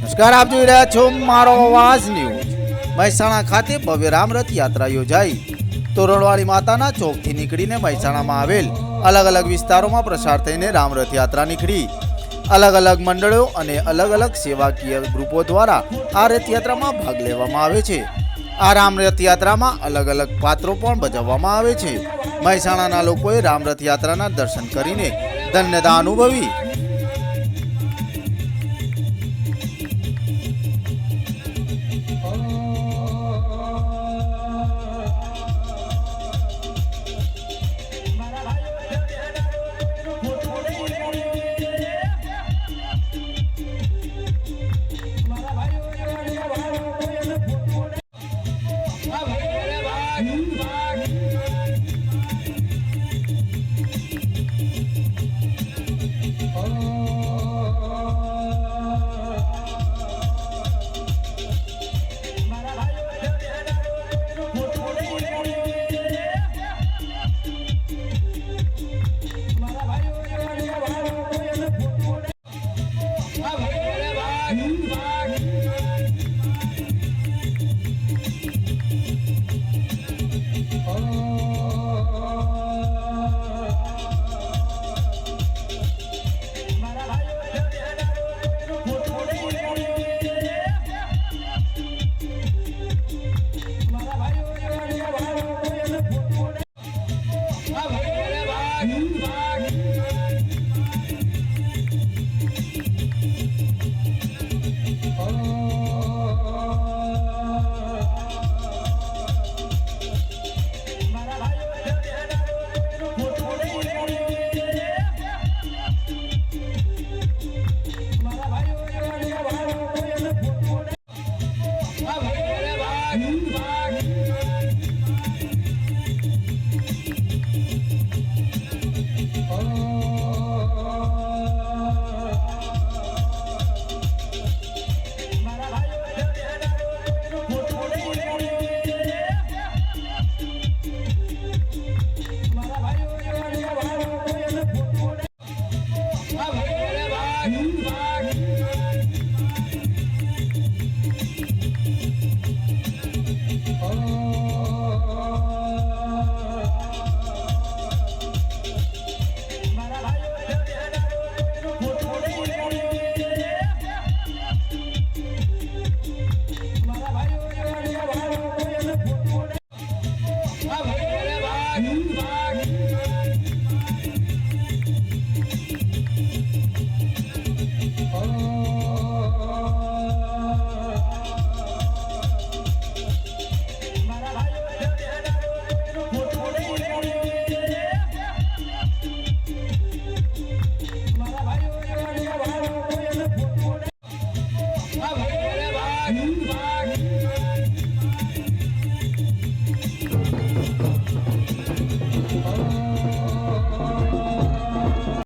નમસ્કાર, આપ જોઈ રહ્યા છો મારો અવાજ ન્યૂઝ. મહેસાણા ખાતે ભવ્ય રામરથ યાત્રા યોજાઈ. તોરણવાળી માતાના ચોકથી નીકળીને મહેસાણામાં આવેલ અલગ અલગ વિસ્તારોમાં પ્રસાર થઈને રામરથ યાત્રા નીકળી. અલગ અલગ મંડળો અને અલગ અલગ સેવાકીય ગ્રુપો દ્વારા આ રથયાત્રામાં ભાગ લેવામાં આવે છે. આ રામરથ યાત્રામાં અલગ અલગ પાત્રો પણ ભજવવામાં આવે છે. મહેસાણાના લોકોએ રામરથ યાત્રાના દર્શન કરીને ધન્યતા અનુભવી